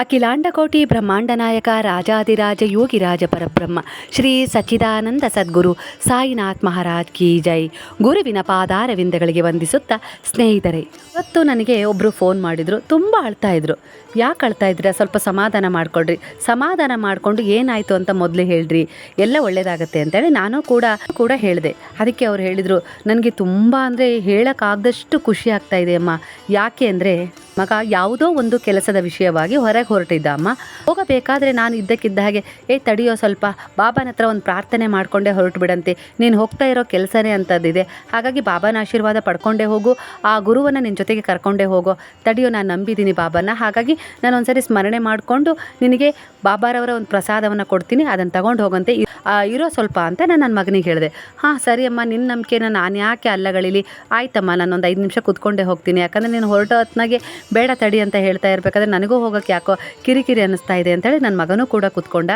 ಅಖಿಲಾಂಡಕೋಟಿ ಬ್ರಹ್ಮಾಂಡ ನಾಯಕ ರಾಜಾದಿರಾಜ ಯೋಗಿರಾಜ ಪರಬ್ರಹ್ಮ, ಶ್ರೀ ಸಚ್ಚಿದಾನಂದ ಸದ್ಗುರು ಸಾಯಿನಾಥ್ ಮಹಾರಾಜ್ ಕಿ ಜೈ. ಗುರುವಿನ ಪಾದಾರವಿಂದಗಳಿಗೆ ವಂದಿಸುತ್ತಾ ಸ್ನೇಹಿತರೆ, ಇವತ್ತು ನನಗೆ ಒಬ್ಬರು ಫೋನ್ ಮಾಡಿದರು, ತುಂಬ ಅಳ್ತಾ ಇದ್ರು. ಯಾಕೆ ಅಳ್ತಾ ಇದ್ದೀರಾ? ಸ್ವಲ್ಪ ಸಮಾಧಾನ ಮಾಡಿಕೊಡ್ರಿ ಸಮಾಧಾನ ಮಾಡಿಕೊಂಡು ಏನಾಯಿತು ಅಂತ ಮೊದಲು ಹೇಳ್ರಿ. ಎಲ್ಲ ಒಳ್ಳೆಯದಾಗತ್ತೆ ಅಂತೇಳಿ ನಾನು ಕೂಡ ಕೂಡ ಹೇಳಿದೆ. ಅದಕ್ಕೆ ಅವ್ರು ಹೇಳಿದರು, ನನಗೆ ತುಂಬ ಅಂದರೆ ಹೇಳೋಕ್ಕಾಗದಷ್ಟು ಖುಷಿ ಆಗ್ತಾ ಇದೆ ಅಮ್ಮ. ಯಾಕೆ ಅಂದರೆ ಮಗ ಯಾವುದೋ ಒಂದು ಕೆಲಸದ ವಿಷಯವಾಗಿ ಹೊರಗೆ ಹೊರಟಿದ್ದ ಅಮ್ಮ. ಹೋಗಬೇಕಾದ್ರೆ ನಾನು ಇದ್ದಕ್ಕಿದ್ದ ಹಾಗೆ, ಏ, ತಡಿಯೋ ಸ್ವಲ್ಪ, ಬಾಬಾನ ಹತ್ರ ಒಂದು ಪ್ರಾರ್ಥನೆ ಮಾಡಿಕೊಂಡೇ ಹೊರಟು ಬಿಡಂತೆ. ನೀನು ಹೋಗ್ತಾ ಇರೋ ಕೆಲಸನೇ ಅಂಥದ್ದಿದೆ ಹಾಗಾಗಿ ಬಾಬಾನ ಆಶೀರ್ವಾದ ಪಡ್ಕೊಂಡೇ ಹೋಗು. ಆ ಗುರುವನ್ನು ನಿನ್ನ ಜೊತೆಗೆ ಕರ್ಕೊಂಡೇ ಹೋಗೋ. ತಡಿಯೋ, ನಾನು ನಂಬಿದ್ದೀನಿ ಬಾಬಾನ. ಹಾಗಾಗಿ ನಾನು ಒಂದ್ಸರಿ ಸ್ಮರಣೆ ಮಾಡಿಕೊಂಡು ನಿನಗೆ ಬಾಬಾರವರ ಒಂದು ಪ್ರಸಾದವನ್ನು ಕೊಡ್ತೀನಿ. ಅದನ್ನು ತಗೊಂಡು ಹೋಗಂತೆ. ಇರೋ ಸ್ವಲ್ಪ ಅಂತ ನಾನು ನನ್ನ ಮಗನಿಗೆ ಹೇಳಿದೆ. ಹಾಂ, ಸರಿ ಅಮ್ಮ ನಿನ್ನ ನಂಬಿಕೆನ ನಾನು ಯಾಕೆ ಅಲ್ಲಗಳಿಲಿ? ಆಯ್ತಮ್ಮ ನಾನು ಒಂದು ಐದು ನಿಮಿಷ ಕೂತ್ಕೊಂಡೇ ಹೋಗ್ತೀನಿ. ಯಾಕಂದರೆ ನೀನು ಹೊರಟೋ ಹೊತ್ನಾಗೆ ಬೇಡ ತಡಿ ಅಂತ ಹೇಳ್ತಾ ಇರಬೇಕಾದ್ರೆ ನನಗೂ ಹೋಗೋಕ್ಕೆ ಯಾಕೋ ಕಿರಿಕಿರಿ ಅನ್ನಿಸ್ತಾ ಇದೆ ಅಂತೇಳಿ ನನ್ನ ಮಗನೂ ಕೂಡ ಕೂತ್ಕೊಂಡ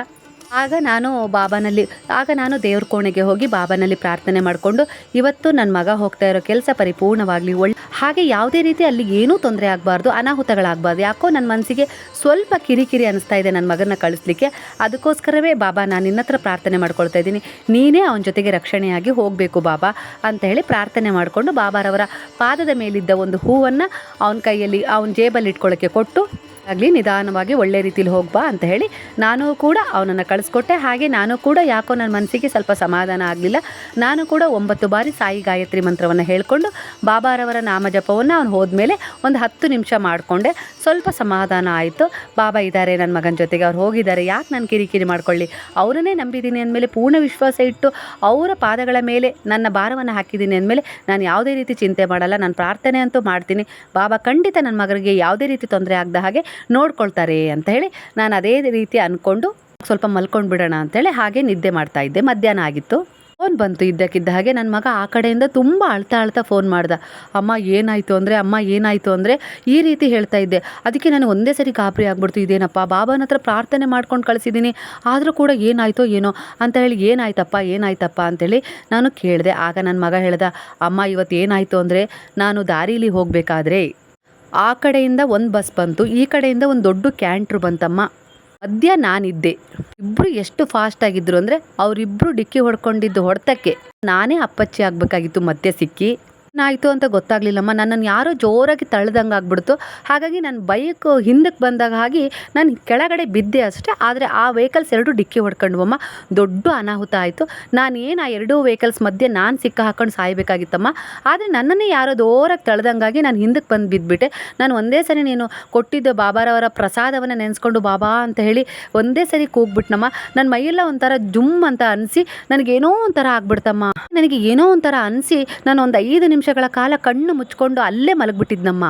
ಆಗ ನಾನು ಬಾಬಾನಲ್ಲಿ, ಆಗ ನಾನು ದೇವ್ರ ಕೋಣೆಗೆ ಹೋಗಿ ಬಾಬಾನಲ್ಲಿ ಪ್ರಾರ್ಥನೆ ಮಾಡಿಕೊಂಡು ಇವತ್ತು ನನ್ನ ಮಗ ಹೋಗ್ತಾ ಇರೋ ಕೆಲಸ ಪರಿಪೂರ್ಣವಾಗಲಿ, ಒಳ್ಳೆ ಹಾಗೆ ಯಾವುದೇ ರೀತಿ ಅಲ್ಲಿ ಏನೂ ತೊಂದರೆ ಆಗಬಾರ್ದು, ಅನಾಹುತಗಳಾಗಬಾರ್ದು. ಯಾಕೋ ನನ್ನ ಮನಸ್ಸಿಗೆ ಸ್ವಲ್ಪ ಕಿರಿಕಿರಿ ಅನಿಸ್ತಾ ಇದೆ ನನ್ನ ಮಗನ ಕಳಿಸ್ಲಿಕ್ಕೆ. ಅದಕ್ಕೋಸ್ಕರವೇ ಬಾಬಾ, ನಾನು ನಿನ್ನ ಹತ್ರ ಪ್ರಾರ್ಥನೆ ಮಾಡ್ಕೊಳ್ತಾ ಇದ್ದೀನಿ. ನೀನೇ ಅವನ ಜೊತೆಗೆ ರಕ್ಷಣೆಯಾಗಿ ಹೋಗಬೇಕು ಬಾಬಾ ಅಂತ ಹೇಳಿ ಪ್ರಾರ್ಥನೆ ಮಾಡಿಕೊಂಡು ಬಾಬಾರವರ ಪಾದದ ಮೇಲಿದ್ದ ಒಂದು ಹೂವನ್ನು ಅವನ ಕೈಯಲ್ಲಿ, ಅವನ ಜೇಬಲ್ಲಿ ಇಟ್ಕೊಳ್ಳೋಕ್ಕೆ ಕೊಟ್ಟು ಆಗಲಿ, ನಿಧಾನವಾಗಿ ಒಳ್ಳೆ ರೀತಿಲಿ ಹೋಗ್ಬಾ ಅಂತ ಹೇಳಿ ನಾನು ಕೂಡ ಅವನನ್ನು ಕಳಿಸ್ಕೊಟ್ಟೆ. ಹಾಗೆ ನಾನು ಕೂಡ ಯಾಕೋ ನನ್ನ ಮನಸ್ಸಿಗೆ ಸ್ವಲ್ಪ ಸಮಾಧಾನ ಆಗಲಿಲ್ಲ. ನಾನು ಕೂಡ ಒಂಬತ್ತು ಬಾರಿ ಸಾಯಿ ಗಾಯತ್ರಿ ಮಂತ್ರವನ್ನು ಹೇಳಿಕೊಂಡು ಬಾಬಾರವರ ನಾಮ ಜಪವನ್ನು ಅವನು ಹೋದ್ಮೇಲೆ ಒಂದು ಹತ್ತು ನಿಮಿಷ ಮಾಡಿಕೊಂಡೆ. ಸ್ವಲ್ಪ ಸಮಾಧಾನ ಆಯಿತು. ಬಾಬಾ ಇದ್ದಾರೆ ನನ್ನ ಮಗನ ಜೊತೆಗೆ ಅವ್ರು ಹೋಗಿದ್ದಾರೆ. ಯಾಕೆ ನಾನು ಕಿರಿಕಿರಿ ಮಾಡ್ಕೊಳ್ಳಿ? ಅವರನ್ನೇ ನಂಬಿದ್ದೀನಿ ಅಂದಮೇಲೆ ಪೂರ್ಣ ವಿಶ್ವಾಸ ಇಟ್ಟು ಅವರ ಪಾದಗಳ ಮೇಲೆ ನನ್ನ ಭಾರವನ್ನು ಹಾಕಿದ್ದೀನಿ ಅಂದಮೇಲೆ ನಾನು ಯಾವುದೇ ರೀತಿ ಚಿಂತೆ ಮಾಡಲ್ಲ. ನಾನು ಪ್ರಾರ್ಥನೆ ಅಂತೂ ಮಾಡ್ತೀನಿ. ಬಾಬಾ ಖಂಡಿತ ನನ್ನ ಮಗನಿಗೆ ಯಾವುದೇ ರೀತಿ ತೊಂದರೆ ಆಗದ ಹಾಗೆ ನೋಡ್ಕೊಳ್ತಾರೆ ಅಂತ ಹೇಳಿ ನಾನು ಅದೇ ರೀತಿ ಅಂದ್ಕೊಂಡು ಸ್ವಲ್ಪ ಮಲ್ಕೊಂಡು ಬಿಡೋಣ ಅಂತೇಳಿ ಹಾಗೆ ನಿದ್ದೆ ಮಾಡ್ತಾ ಇದ್ದೆ. ಮಧ್ಯಾಹ್ನ ಆಗಿತ್ತು. ಫೋನ್ ಬಂತು ಇದ್ದಕ್ಕಿದ್ದ ಹಾಗೆ ನನ್ನ ಮಗ ಆ ಕಡೆಯಿಂದ ತುಂಬ ಅಳ್ತಾ ಅಳ್ತಾ ಫೋನ್ ಮಾಡ್ದ. ಅಮ್ಮ ಏನಾಯಿತು ಅಂದರೆ, ಅಮ್ಮ ಏನಾಯಿತು ಅಂದರೆ ಈ ರೀತಿ ಹೇಳ್ತಾ ಇದ್ದೆ. ಅದಕ್ಕೆ ನಾನು ಒಂದೇ ಸರಿ ಗಾಬರಿ ಆಗ್ಬಿಡ್ತು. ಇದೇನಪ್ಪ, ಬಾಬಾನ ಹತ್ರ ಪ್ರಾರ್ಥನೆ ಮಾಡ್ಕೊಂಡು ಕಳಿಸಿದ್ದೀನಿ ಆದರೂ ಕೂಡ ಏನಾಯಿತೋ ಏನೋ ಅಂತ ಹೇಳಿ ಏನಾಯ್ತಪ್ಪ ಏನಾಯ್ತಪ್ಪ ಅಂತೇಳಿ ನಾನು ಕೇಳಿದೆ. ಆಗ ನನ್ನ ಮಗ ಹೇಳ್ದ, ಅಮ್ಮ, ಇವತ್ತು ಏನಾಯಿತು ಅಂದರೆ ನಾನು ದಾರೀಲಿ ಹೋಗಬೇಕಾದ್ರೆ ಆ ಕಡೆಯಿಂದ ಒಂದು ಬಸ್ ಬಂತು, ಈ ಕಡೆಯಿಂದ ಒಂದು ದೊಡ್ಡ ಕ್ಯಾಂಟ್ರು ಬಂತಮ್ಮ. ಮಧ್ಯ ನಾನಿದ್ದೆ. ಇಬ್ಬರು ಎಷ್ಟು ಫಾಸ್ಟ್ ಆಗಿದ್ರು ಅಂದರೆ ಅವರಿಬ್ಬರು ಡಿಕ್ಕಿ ಹೊಡ್ಕೊಂಡಿದ್ದು ಹೊಡೆತಕ್ಕೆ. ನಾನೇ ಅಪ್ಪಚ್ಚಿ ಆಗಬೇಕಾಗಿತ್ತು, ಮಧ್ಯೆ ಸಿಕ್ಕಿ. ಏನಾಯಿತು ಅಂತ ಗೊತ್ತಾಗ್ಲಿಲ್ಲಮ್ಮ. ನನ್ನನ್ನು ಯಾರೋ ಜೋರಾಗಿ ತಳ್ದಂಗೆ ಆಗ್ಬಿಡ್ತು. ಹಾಗಾಗಿ ನನ್ನ ಬೈಕ್ ಹಿಂದಕ್ಕೆ ಬಂದಾಗ ಹಾಗೆ ನಾನು ಕೆಳಗಡೆ ಬಿದ್ದೆ ಅಷ್ಟೇ. ಆದರೆ ಆ ವೆಹಿಕಲ್ಸ್ ಎರಡು ಡಿಕ್ಕಿ ಹೊಡ್ಕೊಂಡ್ವಮ್ಮ. ದೊಡ್ಡ ಅನಾಹುತ ಆಯಿತು. ನಾನು ಏನು ಆ ಎರಡೂ ವೆಹಿಕಲ್ಸ್ ಮಧ್ಯೆ ನಾನು ಸಿಕ್ಕ ಹಾಕೊಂಡು ಸಾಯಬೇಕಾಗಿತ್ತಮ್ಮ. ಆದರೆ ನನ್ನನ್ನೇ ಯಾರೋ ಜೋರಾಗಿ ತಳ್ದಂಗಾಗಿ ನಾನು ಹಿಂದಕ್ಕೆ ಬಂದು ಬಿದ್ದುಬಿಟ್ಟೆ ನಾನು ಒಂದೇ ಸರಿ ನೀನು ಕೊಟ್ಟಿದ್ದ ಬಾಬಾರವರ ಪ್ರಸಾದವನ್ನು ನೆನೆಸ್ಕೊಂಡು ಬಾಬಾ ಅಂತ ಹೇಳಿ ಒಂದೇ ಸರಿ ಕೂಗ್ಬಿಟ್ನಮ್ಮ. ನನ್ನ ಮೈಯೆಲ್ಲ ಒಂಥರ ಜುಮ್ ಅಂತ ಅನಿಸಿ ನನಗೇನೋ ಒಂಥರ ಆಗ್ಬಿಡ್ತಮ್ಮ. ನನಗೆ ಏನೋ ಒಂಥರ ಅನಿಸಿ ನಾನು ಒಂದು ಐದು ನಿಮಿಷಗಳ ಕಾಲ ಕಣ್ಣು ಮುಚ್ಕೊಂಡು ಅಲ್ಲೇ ಮಲಗಿಬಿಟ್ಟಿದ್ನಮ್ಮ.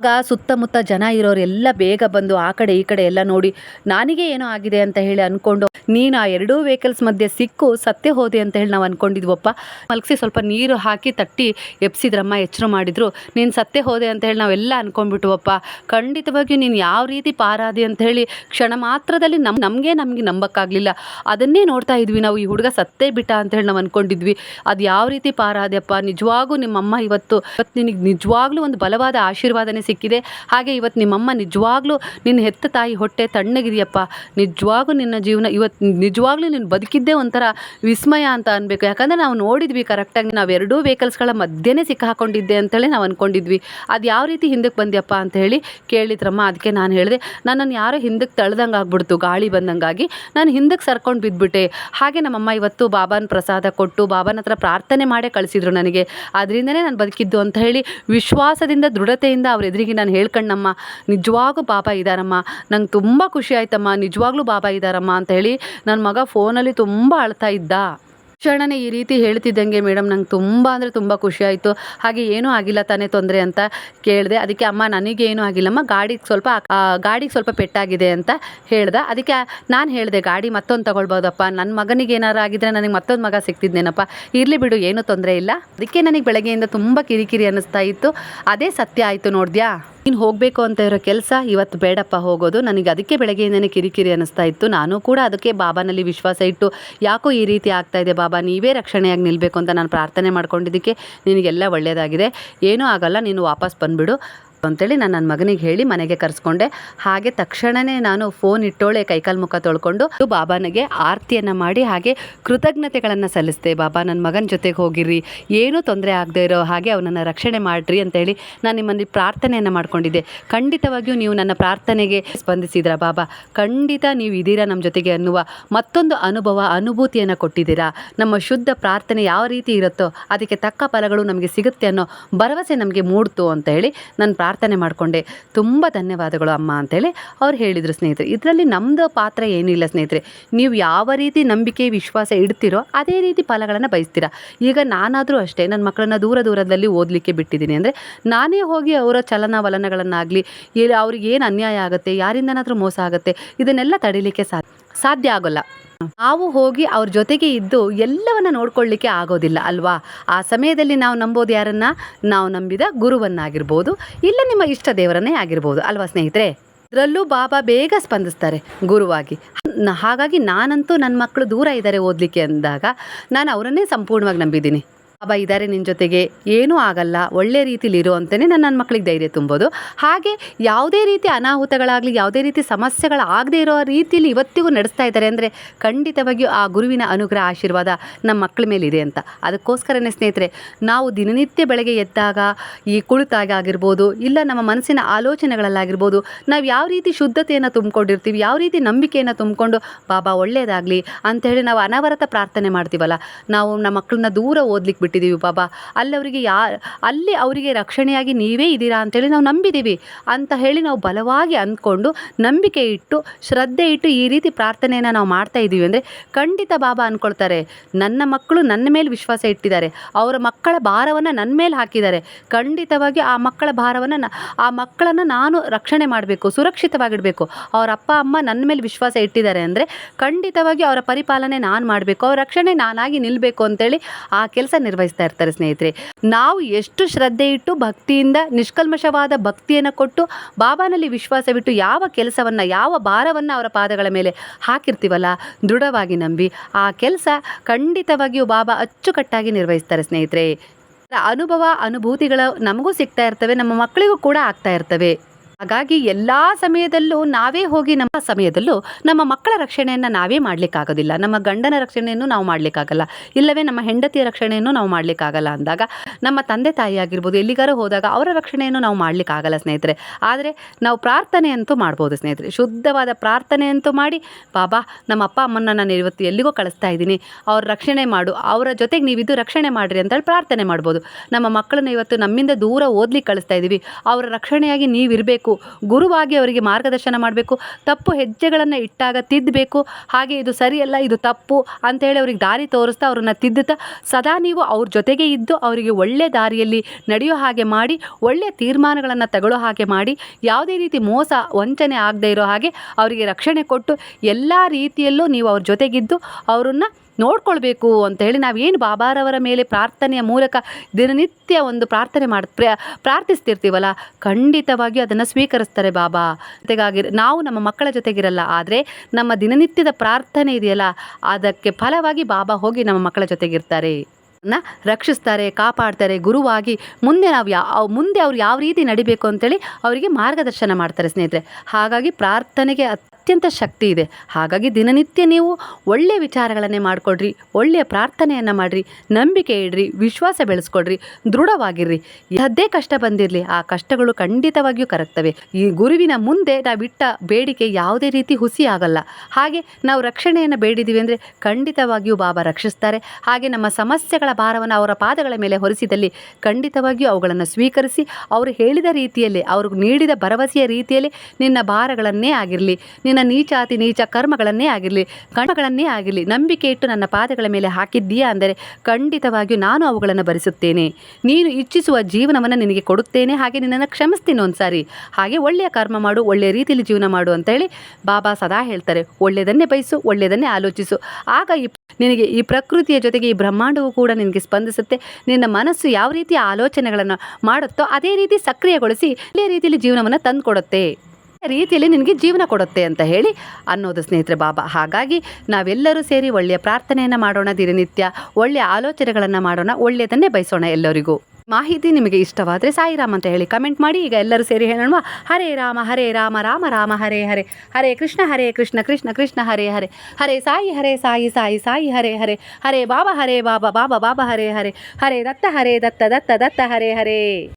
ಆಗ ಸುತ್ತಮುತ್ತ ಜನ ಇರೋರೆಲ್ಲ ಬೇಗ ಬಂದು ಆ ಕಡೆ ಈ ಕಡೆ ಎಲ್ಲ ನೋಡಿ ನನಗೆ ಏನೋ ಆಗಿದೆ ಅಂತ ಹೇಳಿ ಅನ್ಕೊಂಡು, ನೀನು ಆ ಎರಡೂ ವೆಹಿಕಲ್ಸ್ ಮಧ್ಯೆ ಸಿಕ್ಕು, ಸತ್ತೇ ಹೋದೆ ಅಂತ ಹೇಳಿ ನಾವು ಅನ್ಕೊಂಡಿದ್ವಪ್ಪ. ಮಲಗಿಸಿ ಸ್ವಲ್ಪ ನೀರು ಹಾಕಿ ತಟ್ಟಿ ಎಪ್ಸಿದ್ರಮ್ಮ ಎಚ್ಚರ ಮಾಡಿದ್ರು. ನೀನು ಸತ್ತೇ ಹೋದೆ ಅಂತ ಹೇಳಿ ನಾವೆಲ್ಲ ಅನ್ಕೊಂಡ್ಬಿಟ್ವಪ್ಪ. ಖಂಡಿತವಾಗಿಯೂ ನೀನು ಯಾವ ರೀತಿ ಪಾರಾದೆ ಅಂತ ಹೇಳಿ ಕ್ಷಣ ಮಾತ್ರದಲ್ಲಿ ನಮ್, ನಮಗೆ ನಮಗೆ ನಂಬಕ್ಕಾಗಲಿಲ್ಲ. ಅದನ್ನೇ ನೋಡ್ತಾ ಇದ್ವಿ ನಾವು, ಈ ಹುಡುಗ ಸತ್ತೇ ಬಿಟ್ಟ ಅಂತ ಹೇಳಿ ನಾವು ಅನ್ಕೊಂಡಿದ್ವಿ. ಅದು ಯಾವ ರೀತಿ ಪಾರಾದೆಪ್ಪ ನಿಜವಾಗೂ ನಿಮ್ಮಮ್ಮ ಇವತ್ತು ಇವತ್ತು ನಿನಗೆ ನಿಜವಾಗ್ಲೂ ಒಂದು ಬಲವಾದ ಆಶೀರ್ವಾದನೆ ಸಿಕ್ಕಿದೆ. ಹಾಗೆ ಇವತ್ತು ನಿಮ್ಮಮ್ಮ ನಿಜವಾಗ್ಲೂ ನಿನ್ನ ಹೆತ್ತ ತಾಯಿ ಹೊಟ್ಟೆ ತಣ್ಣಗಿದೆಯಪ್ಪ. ನಿಜವಾಗೂ ನಿನ್ನ ಜೀವನ ಇವತ್ತು ನಿಜವಾಗ್ಲೂ ನೀನು ಬದುಕಿದ್ದೇ ಒಂಥರ ವಿಸ್ಮಯ ಅಂತ ಅನ್ಬೇಕು. ಯಾಕಂದರೆ ನಾವು ನೋಡಿದ್ವಿ ಕರೆಕ್ಟಾಗಿ ನಾವು ಎರಡೂ ವೆಹಿಕಲ್ಸ್ಗಳ ಮಧ್ಯೆನೇ ಸಿಕ್ಕಾಕೊಂಡಿದ್ದೆ ಅಂತೇಳಿ ನಾವು ಅಂದ್ಕೊಂಡಿದ್ವಿ ಅದು ಯಾವ ರೀತಿ ಹಿಂದಕ್ಕೆ ಬಂದ್ಯಪ್ಪ ಅಂತ ಹೇಳಿ ಕೇಳಿದ್ರಮ್ಮ ಅದಕ್ಕೆ ನಾನು ಹೇಳಿದೆ ನನ್ನನ್ನು ಯಾರೋ ಹಿಂದಕ್ಕೆ ತಳ್ದಂಗೆ ಆಗ್ಬಿಡ್ತು, ಗಾಳಿ ಬಂದಂಗಾಗಿ. ನಾನು ಹಿಂದಕ್ಕೆ ಸರ್ಕೊಂಡು ಬಿದ್ದುಬಿಟ್ಟೆ ಹಾಗೆ ನಮ್ಮಮ್ಮ ಇವತ್ತು ಬಾಬಾನ ಪ್ರಸಾದ ಕೊಟ್ಟು, ಬಾಬಾನ ಹತ್ರ ಪ್ರಾರ್ಥನೆ ಮಾಡೇ ಕಳಿಸಿದ್ರು ನನಗೆ. ಅದರಿಂದನೇ ನಾನು ಬದುಕಿದ್ದು ಅಂತ ಹೇಳಿ ವಿಶ್ವಾಸದಿಂದ, ದೃಢತೆಯಿಂದ ಅವ್ರ ಎದುರಿಗೆ ನಾನು ಹೇಳ್ಕಣ್ಣಮ್ಮ, ನಿಜವಾಗೂ ಬಾಬಾ ಇದ್ದಾರಮ್ಮ. ನಂಗೆ ತುಂಬ ಖುಷಿ ಆಯ್ತಮ್ಮ, ನಿಜವಾಗ್ಲೂ ಬಾಬಾ ಇದ್ದಾರಮ್ಮ ಅಂತ ಹೇಳಿ ನನ್ನ ಮಗ ಫೋನಲ್ಲಿ ತುಂಬ ಅಳ್ತಾ ಇದ್ದ. ಕ್ಷಣನೇ ಈ ರೀತಿ ಹೇಳ್ತಿದ್ದಂಗೆ ಮೇಡಮ್ ನಂಗೆ ತುಂಬ ಅಂದರೆ ತುಂಬ ಖುಷಿ ಆಯಿತು. ಹಾಗೆ ಏನೂ ಆಗಿಲ್ಲ ತಾನೇ ತೊಂದರೆ ಅಂತ ಕೇಳಿದೆ. ಅದಕ್ಕೆ ಅಮ್ಮ ನನಗೇನು ಆಗಿಲ್ಲಮ್ಮ ಗಾಡಿಗೆ ಸ್ವಲ್ಪ ಗಾಡಿಗೆ ಸ್ವಲ್ಪ ಪೆಟ್ಟಾಗಿದೆ ಅಂತ ಹೇಳ್ದೆ. ಅದಕ್ಕೆ ನಾನು ಹೇಳಿದೆ, ಗಾಡಿ ಮತ್ತೊಂದು ತಗೊಳ್ಬೋದಪ್ಪ. ನನ್ನ ಮಗನಿಗೆ ಏನಾರು ಆಗಿದ್ರೆ ನನಗೆ ಮತ್ತೊಂದು ಮಗ ಸಿಕ್ತಿದ್ದೇನಪ್ಪ ಇರಲಿ ಬಿಡು, ಏನೂ ತೊಂದರೆ ಇಲ್ಲ. ಅದಕ್ಕೆ ನನಗೆ ಬೆಳಗ್ಗೆಯಿಂದ ತುಂಬ ಕಿರಿಕಿರಿ ಅನ್ನಿಸ್ತಾ ಇತ್ತು. ಅದೇ ಸತ್ಯ ಆಯಿತು ನೋಡಿದ್ಯಾ? ನೀನು ಹೋಗಬೇಕು ಅಂತ ಇರೋ ಕೆಲಸ ಇವತ್ತು ಬೇಡಪ್ಪ ಹೋಗೋದು. ನನಗೆ ಅದಕ್ಕೆ ಬೆಳಗ್ಗೆಯಿಂದನೇ ಕಿರಿಕಿರಿ ಅನಿಸ್ತಾ ಇತ್ತು. ನಾನು ಕೂಡ ಅದಕ್ಕೆ ಬಾಬಾನಲ್ಲಿ ವಿಶ್ವಾಸ ಇಟ್ಟು, ಯಾಕೋ ಈ ರೀತಿ ಆಗ್ತಾ ಇದೆ ಬಾಬಾ, ನೀವೇ ರಕ್ಷಣೆಯಾಗಿ ನಿಲ್ಲಬೇಕು ಅಂತ ನಾನು ಪ್ರಾರ್ಥನೆ ಮಾಡ್ಕೊಂಡಿದ್ದಕ್ಕೆ ನಿನಗೆಲ್ಲ ಒಳ್ಳೆಯದಾಗಿದೆ ಏನೂ ಆಗಲ್ಲ, ನೀನು ವಾಪಸ್ ಬಂದುಬಿಡು. ಅಂತೇಳಿ ನಾನು ನನ್ನ ಮಗನಿಗೆ ಹೇಳಿ ಮನೆಗೆ ಕರೆಸ್ಕೊಂಡೆ. ಹಾಗೆ ತಕ್ಷಣವೇ ನಾನು ಫೋನ್ ಇಟ್ಟೋಳೆ, ಕೈಕಾಲ್ ಮುಖ ತೊಳ್ಕೊಂಡು ಬಾಬಾನಿಗೆ ಆರತಿಯನ್ನು ಮಾಡಿ, ಹಾಗೆ ಕೃತಜ್ಞತೆಗಳನ್ನು ಸಲ್ಲಿಸಿದೆ. ಬಾಬಾ ನನ್ನ ಮಗನ ಜೊತೆಗೆ ಹೋಗಿರಿ. ಏನೂ ತೊಂದರೆ ಆಗದೆ ಇರೋ ಹಾಗೆ ಅವನನ್ನು ರಕ್ಷಣೆ ಮಾಡಿರಿ ಅಂತೇಳಿ ನಾನು ನಿಮ್ಮಲ್ಲಿ ಪ್ರಾರ್ಥನೆಯನ್ನು ಮಾಡ್ಕೊಂಡಿದ್ದೆ. ಖಂಡಿತವಾಗಿಯೂ ನೀವು ನನ್ನ ಪ್ರಾರ್ಥನೆಗೆ ಸ್ಪಂದಿಸಿದ್ರ ಬಾಬಾ? ಖಂಡಿತ ನೀವು ಇದ್ದೀರಾ ನಮ್ಮ ಜೊತೆಗೆ ಅನ್ನುವ ಮತ್ತೊಂದು ಅನುಭವ, ಅನುಭೂತಿಯನ್ನು ಕೊಟ್ಟಿದ್ದೀರಾ? ನಮ್ಮ ಶುದ್ಧ ಪ್ರಾರ್ಥನೆ ಯಾವ ರೀತಿ ಇರುತ್ತೋ, ಅದಕ್ಕೆ ತಕ್ಕ ಫಲಗಳು ನಮಗೆ ಸಿಗುತ್ತೆ ಅನ್ನೋ ಭರವಸೆ ನಮಗೆ ಮೂಡ್ತು ಅಂತ ಹೇಳಿ ನಾನು ಪ್ರಾರ್ಥನೆ ಮಾಡಿಕೊಂಡೆ. ತುಂಬ ಧನ್ಯವಾದಗಳು ಅಮ್ಮ ಅಂತೇಳಿ ಅವ್ರು ಹೇಳಿದರು ಸ್ನೇಹಿತರೆ. ಇದರಲ್ಲಿ ನಮ್ಮದು ಪಾತ್ರ ಏನಿಲ್ಲ ಸ್ನೇಹಿತರೆ. ನೀವು ಯಾವ ರೀತಿ ನಂಬಿಕೆ, ವಿಶ್ವಾಸ ಇಡ್ತೀರೋ ಅದೇ ರೀತಿ ಫಲಗಳನ್ನು ಬಯಸ್ತೀರ. ಈಗ ನಾನಾದರೂ ಅಷ್ಟೇ ನನ್ನ ಮಕ್ಕಳನ್ನ ದೂರ ದೂರದಲ್ಲಿ ಓದಲಿಕ್ಕೆ ಬಿಟ್ಟಿದ್ದೀನಿ ಅಂದರೆ ನಾನೇ ಹೋಗಿ ಅವರ ಚಲನವಲನಗಳನ್ನಾಗಲಿ ಅವ್ರಿಗೆ ಏನು ಅನ್ಯಾಯ ಆಗುತ್ತೆ, ಯಾರಿಂದನಾದರೂ ಮೋಸ ಆಗುತ್ತೆ, ಇದನ್ನೆಲ್ಲ ತಡೀಲಿಕ್ಕೆ ಸಾ ಸಾಧ್ಯ ಆಗೋಲ್ಲ. ನಾವು ಹೋಗಿ ಅವ್ರ ಜೊತೆಗೆ ಇದ್ದು ಎಲ್ಲವನ್ನ ನೋಡ್ಕೊಳ್ಳಿಕ್ಕೆ ಆಗೋದಿಲ್ಲ, ಅಲ್ವಾ? ಆ ಸಮಯದಲ್ಲಿ ನಾವು ನಂಬೋದು ಯಾರನ್ನ? ನಾವು ನಂಬಿದ ಗುರುವನ್ನಾಗಿರ್ಬೋದು, ಇಲ್ಲ ನಿಮ್ಮ ಇಷ್ಟ ದೇವರನ್ನೇ ಆಗಿರ್ಬೋದು, ಅಲ್ವಾ ಸ್ನೇಹಿತರೆ? ಅದರಲ್ಲೂ ಬಾಬಾ ಬೇಗ ಸ್ಪಂದಿಸ್ತಾರೆ, ಗುರುವಾಗಿ. ಹಾಗಾಗಿ ನಾನಂತೂ ನನ್ನ ಮಕ್ಕಳು ದೂರ ಇದ್ದಾರೆ ಓದಲಿಕ್ಕೆ ಅಂದಾಗ ನಾನು ಅವರನ್ನೇ ಸಂಪೂರ್ಣವಾಗಿ ನಂಬಿದ್ದೀನಿ. ಬಾಬಾ ಇದ್ದಾರೆ ನಿನ್ನ ಜೊತೆಗೆ, ಏನೂ ಆಗಲ್ಲ, ಒಳ್ಳೆ ರೀತಿಲಿ ಇರು ಅಂತಲೇ ನಾನು ನನ್ನ ಮಕ್ಕಳಿಗೆ ಧೈರ್ಯ ತುಂಬೋದು. ಹಾಗೆ ಯಾವುದೇ ರೀತಿ ಅನಾಹುತಗಳಾಗಲಿ, ಯಾವುದೇ ರೀತಿ ಸಮಸ್ಯೆಗಳಾಗದೇ ಇರೋ ರೀತಿಯಲ್ಲಿ ಇವತ್ತಿಗೂ ನಡೆಸ್ತಾ ಇದ್ದಾರೆ ಅಂದರೆ ಖಂಡಿತವಾಗಿಯೂ ಆ ಗುರುವಿನ ಅನುಗ್ರಹ, ಆಶೀರ್ವಾದ ನಮ್ಮ ಮಕ್ಕಳ ಮೇಲಿದೆ ಅಂತ. ಅದಕ್ಕೋಸ್ಕರನೇ ಸ್ನೇಹಿತರೆ, ನಾವು ದಿನನಿತ್ಯ ಬೆಳಗ್ಗೆ ಎದ್ದಾಗ, ಈ ಕುಳಿತಾಗ ಆಗಿರ್ಬೋದು, ಇಲ್ಲ ನಮ್ಮ ಮನಸ್ಸಿನ ಆಲೋಚನೆಗಳಲ್ಲಾಗಿರ್ಬೋದು, ನಾವು ಯಾವ ರೀತಿ ಶುದ್ಧತೆಯನ್ನು ತುಂಬಿಕೊಂಡಿರ್ತೀವಿ, ಯಾವ ರೀತಿ ನಂಬಿಕೆಯನ್ನು ತುಂಬಿಕೊಂಡು, ಬಾಬಾ ಒಳ್ಳೆಯದಾಗಲಿ ಅಂಥೇಳಿ ನಾವು ಅನವರತ ಪ್ರಾರ್ಥನೆ ಮಾಡ್ತೀವಲ್ಲ, ನಾವು ನಮ್ಮ ಮಕ್ಕಳನ್ನ ದೂರ ಓದ್ಲಿಕ್ಕೆ ಬಿಟ್ಟಿದ್ದೀವಿ ಬಾಬಾ ಅಲ್ಲಿ ಅವರಿಗೆ ಯಾ, ಅಲ್ಲಿ ಅವರಿಗೆ ರಕ್ಷಣೆಯಾಗಿ ನೀವೇ ಇದ್ದೀರಾ ಅಂತೇಳಿ ನಾವು ನಂಬಿದ್ದೀವಿ. ಅಂತ ಹೇಳಿ ನಾವು ಬಲವಾಗಿ ಅಂದ್ಕೊಂಡು ನಂಬಿಕೆ ಇಟ್ಟು, ಶ್ರದ್ಧೆ ಇಟ್ಟು ಈ ರೀತಿ ಪ್ರಾರ್ಥನೆಯನ್ನು ನಾವು ಮಾಡ್ತಾ ಇದ್ದೀವಿ ಅಂದರೆ ಖಂಡಿತ ಬಾಬಾ ಅಂದ್ಕೊಳ್ತಾರೆ ನನ್ನ ಮಕ್ಕಳು ನನ್ನ ಮೇಲೆ ವಿಶ್ವಾಸ ಇಟ್ಟಿದ್ದಾರೆ. ಅವರ ಮಕ್ಕಳ ಭಾರವನ್ನು ನನ್ನ ಮೇಲೆ ಹಾಕಿದ್ದಾರೆ. ಖಂಡಿತವಾಗಿ ಆ ಮಕ್ಕಳ ಭಾರವನ್ನು ಆ ಮಕ್ಕಳನ್ನು ನಾನು ರಕ್ಷಣೆ ಮಾಡಬೇಕು, ಸುರಕ್ಷಿತವಾಗಿಡಬೇಕು. ಅವರ ಅಪ್ಪ, ಅಮ್ಮ ನನ್ನ ಮೇಲೆ ವಿಶ್ವಾಸ ಇಟ್ಟಿದ್ದಾರೆ ಅಂದರೆ ಖಂಡಿತವಾಗಿ ಅವರ ಪರಿಪಾಲನೆ ನಾನು ಮಾಡಬೇಕು, ಅವರ ರಕ್ಷಣೆ ನಾನಾಗಿ ನಿಲ್ಲಬೇಕು ಅಂತೇಳಿ ಆ ಕೆಲಸ ನಿರ್ವಹಿಸ್ತಾ ಇರ್ತಾರೆ ಸ್ನೇಹಿತರೆ. ನಾವು ಎಷ್ಟು ಶ್ರದ್ಧೆ ಇಟ್ಟು ಭಕ್ತಿಯಿಂದ ನಿಷ್ಕಲ್ಮಶವಾದ ಭಕ್ತಿಯನ್ನು ಕೊಟ್ಟು ಬಾಬಾನಲ್ಲಿ ವಿಶ್ವಾಸವಿಟ್ಟು ಯಾವ ಕೆಲಸವನ್ನು, ಯಾವ ಭಾರವನ್ನು ಅವರ ಪಾದಗಳ ಮೇಲೆ ಹಾಕಿರ್ತೀವಲ್ಲ, ದೃಢವಾಗಿ ನಂಬಿ ಆ ಕೆಲಸ ಖಂಡಿತವಾಗಿಯೂ ಬಾಬಾ ಅಚ್ಚುಕಟ್ಟಾಗಿ ನಿರ್ವಹಿಸ್ತಾರೆ ಸ್ನೇಹಿತರೆ. ಅನುಭವ, ಅನುಭೂತಿಗಳು ನಮಗೂ ಸಿಗ್ತಾ ಇರ್ತವೆ, ನಮ್ಮ ಮಕ್ಕಳಿಗೂ ಕೂಡ ಆಗ್ತಾ ಇರ್ತವೆ. ಹಾಗಾಗಿ ಎಲ್ಲ ಸಮಯದಲ್ಲೂ ನಾವೇ ಹೋಗಿ ನಮ್ಮ ಸಮಯದಲ್ಲೂ ನಮ್ಮ ಮಕ್ಕಳ ರಕ್ಷಣೆಯನ್ನು ನಾವೇ ಮಾಡಲಿಕ್ಕಾಗೋದಿಲ್ಲ. ನಮ್ಮ ಗಂಡನ ರಕ್ಷಣೆಯನ್ನು ನಾವು ಮಾಡಲಿಕ್ಕಾಗಲ್ಲ. ಇಲ್ಲವೇ ನಮ್ಮ ಹೆಂಡತಿಯ ರಕ್ಷಣೆಯನ್ನು ನಾವು ಮಾಡಲಿಕ್ಕಾಗಲ್ಲ ಅಂದಾಗ ನಮ್ಮ ತಂದೆ ತಾಯಿ ಆಗಿರ್ಬೋದು, ಎಲ್ಲಿಗಾರು ಹೋದಾಗ ಅವರ ರಕ್ಷಣೆಯನ್ನು ನಾವು ಮಾಡಲಿಕ್ಕಾಗಲ್ಲ ಸ್ನೇಹಿತರೆ. ಆದರೆ ನಾವು ಪ್ರಾರ್ಥನೆ ಅಂತೂ ಮಾಡ್ಬೋದು ಸ್ನೇಹಿತರೆ. ಶುದ್ಧವಾದ ಪ್ರಾರ್ಥನೆ ಅಂತೂ ಮಾಡಿ, ಬಾಬಾ, ನಮ್ಮ ಅಪ್ಪ ಅಮ್ಮನ ನಾನು ಇವತ್ತು ಎಲ್ಲಿಗೋ ಕಳಿಸ್ತಾ ಇದ್ದೀನಿ. ಅವ್ರ ರಕ್ಷಣೆ ಮಾಡು. ಅವರ ಜೊತೆಗೆ ನೀವಿದ್ದು ರಕ್ಷಣೆ ಮಾಡಿರಿ ಅಂತೇಳಿ ಪ್ರಾರ್ಥನೆ ಮಾಡ್ಬೋದು. ನಮ್ಮ ಮಕ್ಕಳನ್ನ ಇವತ್ತು ನಮ್ಮಿಂದ ದೂರ ಓದ್ಲಿಕ್ಕೆ ಕಳಿಸ್ತಾ ಇದ್ದೀವಿ ಅವರ ರಕ್ಷಣೆಯಾಗಿ ನೀವಿರಬೇಕು. ಗುರುವಾಗಿ ಅವರಿಗೆ ಮಾರ್ಗದರ್ಶನ ಮಾಡಬೇಕು, ತಪ್ಪು ಹೆಜ್ಜೆಗಳನ್ನು ಇಟ್ಟಾಗ ತಿದ್ದಬೇಕು ಹಾಗೆ ಇದು ಸರಿಯಲ್ಲ, ಇದು ತಪ್ಪು ಅಂತೇಳಿ ಅವ್ರಿಗೆ ದಾರಿ ತೋರಿಸ್ತಾ ಅವ್ರನ್ನ ತಿದ್ದುತ್ತಾ ಸದಾ ನೀವು ಅವ್ರ ಜೊತೆಗೆ ಇದ್ದು ಅವರಿಗೆ ಒಳ್ಳೆ ದಾರಿಯಲ್ಲಿ ನಡೆಯೋ ಹಾಗೆ ಮಾಡಿ ಒಳ್ಳೆಯ ತೀರ್ಮಾನಗಳನ್ನು ತಗೊಳ್ಳೋ ಹಾಗೆ ಮಾಡಿ, ಯಾವುದೇ ರೀತಿ ಮೋಸ, ವಂಚನೆ ಆಗದೇ ಇರೋ ಹಾಗೆ ಅವರಿಗೆ ರಕ್ಷಣೆ ಕೊಟ್ಟು ಎಲ್ಲ ರೀತಿಯಲ್ಲೂ ನೀವು ಅವ್ರ ಜೊತೆಗಿದ್ದು ಅವರನ್ನ ನೋಡ್ಕೊಳ್ಬೇಕು ಅಂತ ಹೇಳಿ ನಾವೇನು ಬಾಬಾರವರ ಮೇಲೆ ಪ್ರಾರ್ಥನೆಯ ಮೂಲಕ ದಿನನಿತ್ಯ ಒಂದು ಪ್ರಾರ್ಥನೆ ಮಾಡಿ ಪ್ರ, ಪ್ರಾರ್ಥಿಸ್ತಿರ್ತೀವಲ್ಲ ಖಂಡಿತವಾಗಿಯೂ ಅದನ್ನು ಸ್ವೀಕರಿಸ್ತಾರೆ ಬಾಬಾ. ಜೊತೆಗಾಗಿ ನಾವು ನಮ್ಮ ಮಕ್ಕಳ ಜೊತೆಗಿರಲ್ಲ, ಆದರೆ ನಮ್ಮ ದಿನನಿತ್ಯದ ಪ್ರಾರ್ಥನೆ ಇದೆಯಲ್ಲ, ಅದಕ್ಕೆ ಫಲವಾಗಿ ಬಾಬಾ ಹೋಗಿ ನಮ್ಮ ಮಕ್ಕಳ ಜೊತೆಗಿರ್ತಾರೆ. ನ ರಕ್ಷಿಸ್ತಾರೆ, ಕಾಪಾಡ್ತಾರೆ, ಗುರುವಾಗಿ ಮುಂದೆ ನಾವು ಯಾವ ಮುಂದೆ ಅವ್ರು ಯಾವ ರೀತಿ ನಡಿಬೇಕು ಅಂತೇಳಿ ಅವರಿಗೆ ಮಾರ್ಗದರ್ಶನ ಮಾಡ್ತಾರೆ ಸ್ನೇಹಿತರೆ. ಹಾಗಾಗಿ ಪ್ರಾರ್ಥನೆಗೆ ಅತ್ಯಂತ ಶಕ್ತಿ ಇದೆ. ಹಾಗಾಗಿ ದಿನನಿತ್ಯ ನೀವು ಒಳ್ಳೆಯ ವಿಚಾರಗಳನ್ನೇ ಮಾಡಿಕೊಡ್ರಿ ಒಳ್ಳೆಯ ಪ್ರಾರ್ಥನೆಯನ್ನು ಮಾಡಿರಿ, ನಂಬಿಕೆ ಇಡ್ರಿ, ವಿಶ್ವಾಸ ಬೆಳೆಸ್ಕೊಡ್ರಿ ದೃಢವಾಗಿರ್ರಿ. ಯಾವುದೇ ಕಷ್ಟ ಬಂದಿರಲಿ, ಆ ಕಷ್ಟಗಳು ಖಂಡಿತವಾಗಿಯೂ ಕರಗ್ತವೆ. ಈ ಗುರುವಿನ ಮುಂದೆ ನಾವಿಟ್ಟ ಬೇಡಿಕೆ ಯಾವುದೇ ರೀತಿ ಹುಸಿ ಆಗಲ್ಲ ಹಾಗೆ ನಾವು ರಕ್ಷಣೆಯನ್ನು ಬೇಡಿದ್ದೀವಿ ಅಂದರೆ ಖಂಡಿತವಾಗಿಯೂ ಬಾಬಾ ರಕ್ಷಿಸ್ತಾರೆ. ಹಾಗೆ ನಮ್ಮ ಸಮಸ್ಯೆಗಳ ಭಾರವನ್ನು ಅವರ ಪಾದಗಳ ಮೇಲೆ ಹೊರಿಸಿದಲ್ಲಿ ಖಂಡಿತವಾಗಿಯೂ ಅವುಗಳನ್ನು ಸ್ವೀಕರಿಸಿ, ಅವರು ಹೇಳಿದ ರೀತಿಯಲ್ಲಿ, ಅವರು ನೀಡಿದ ಭರವಸೆಯ ರೀತಿಯಲ್ಲಿ ನಿನ್ನ ಭಾರಗಳನ್ನೇ ಆಗಿರಲಿ. ನಿನ್ನ ನೀಚಾತಿ ನೀಚ ಕರ್ಮಗಳನ್ನೇ ಆಗಿರಲಿ ಕರ್ಮಗಳನ್ನೇ ಆಗಿರಲಿ, ನಂಬಿಕೆ ಇಟ್ಟು ನನ್ನ ಪಾದಗಳ ಮೇಲೆ ಹಾಕಿದ್ದೀಯಾ ಅಂದರೆ ಖಂಡಿತವಾಗಿಯೂ ನಾನು ಅವುಗಳನ್ನು ಭರಿಸುತ್ತೇನೆ. ನೀನು ಇಚ್ಛಿಸುವ ಜೀವನವನ್ನು ನಿನಗೆ ಕೊಡುತ್ತೇನೆ, ಹಾಗೆ ನಿನ್ನನ್ನು ಕ್ಷಮಿಸ್ತೀನಿ ಒಂದ್ಸಾರಿ. ಹಾಗೆ ಒಳ್ಳೆಯ ಕರ್ಮ ಮಾಡು, ಒಳ್ಳೆಯ ರೀತಿಯಲ್ಲಿ ಜೀವನ ಮಾಡು ಅಂತ ಹೇಳಿ ಬಾಬಾ ಸದಾ ಹೇಳ್ತಾರೆ. ಒಳ್ಳೆಯದನ್ನೇ ಬಯಸು, ಒಳ್ಳೆಯದನ್ನೇ ಆಲೋಚಿಸು. ಆಗ ಈ ನಿನಗೆ ಈ ಪ್ರಕೃತಿಯ ಜೊತೆಗೆ ಈ ಬ್ರಹ್ಮಾಂಡವು ಕೂಡ ನಿನಗೆ ಸ್ಪಂದಿಸುತ್ತೆ. ನಿನ್ನ ಮನಸ್ಸು ಯಾವ ರೀತಿಯ ಆಲೋಚನೆಗಳನ್ನು ಮಾಡುತ್ತೋ ಅದೇ ರೀತಿ ಸಕ್ರಿಯಗೊಳಿಸಿ, ಒಳ್ಳೆಯ ರೀತಿಯಲ್ಲಿ ಜೀವನವನ್ನು ತಂದುಕೊಡುತ್ತೆ. ರೀತಿಯಲ್ಲಿ ನಿನಗೆ ಜೀವನ ಕೊಡುತ್ತೆ ಅಂತ ಹೇಳಿ ಅನ್ನೋದು ಸ್ನೇಹಿತರೆ ಬಾಬಾ. ಹಾಗಾಗಿ ನಾವೆಲ್ಲರೂ ಸೇರಿ ಒಳ್ಳೆಯ ಪ್ರಾರ್ಥನೆಯನ್ನು ಮಾಡೋಣ, ದಿನನಿತ್ಯ ಒಳ್ಳೆಯ ಆಲೋಚನೆಗಳನ್ನು ಮಾಡೋಣ, ಒಳ್ಳೆಯದನ್ನೇ ಬಯಸೋಣ ಎಲ್ಲರಿಗೂ. ಮಾಹಿತಿ ನಿಮಗೆ ಇಷ್ಟವಾದರೆ ಸಾಯಿರಾಮ್ ಅಂತ ಹೇಳಿ ಕಮೆಂಟ್ ಮಾಡಿ, ಈಗ ಎಲ್ಲರೂ ಸೇರಿ ಹೇಳೋಣ. ಹರೇ ರಾಮ ಹರೇ ರಾಮ ರಾಮ ರಾಮ, ಹರೇ ಹರೇ. ಹರೇ ಕೃಷ್ಣ ಹರೇ ಕೃಷ್ಣ ಕೃಷ್ಣ ಕೃಷ್ಣ, ಹರೇ ಹರೇ. ಹರೇ ಸಾಯಿ ಹರೇ ಸಾಯಿ ಸಾಯಿ ಸಾಯಿ, ಹರೇ ಹರೇ. ಹರೇ ಬಾಬಾ ಹರೇ ಬಾಬಾ ಬಾಬಾ ಬಾಬಾ, ಹರೇ ಹರೇ. ಹರೇ ದತ್ತ ಹರೇ ದತ್ತ ದತ್ತ ದತ್ತ, ಹರೇ ಹರೇ.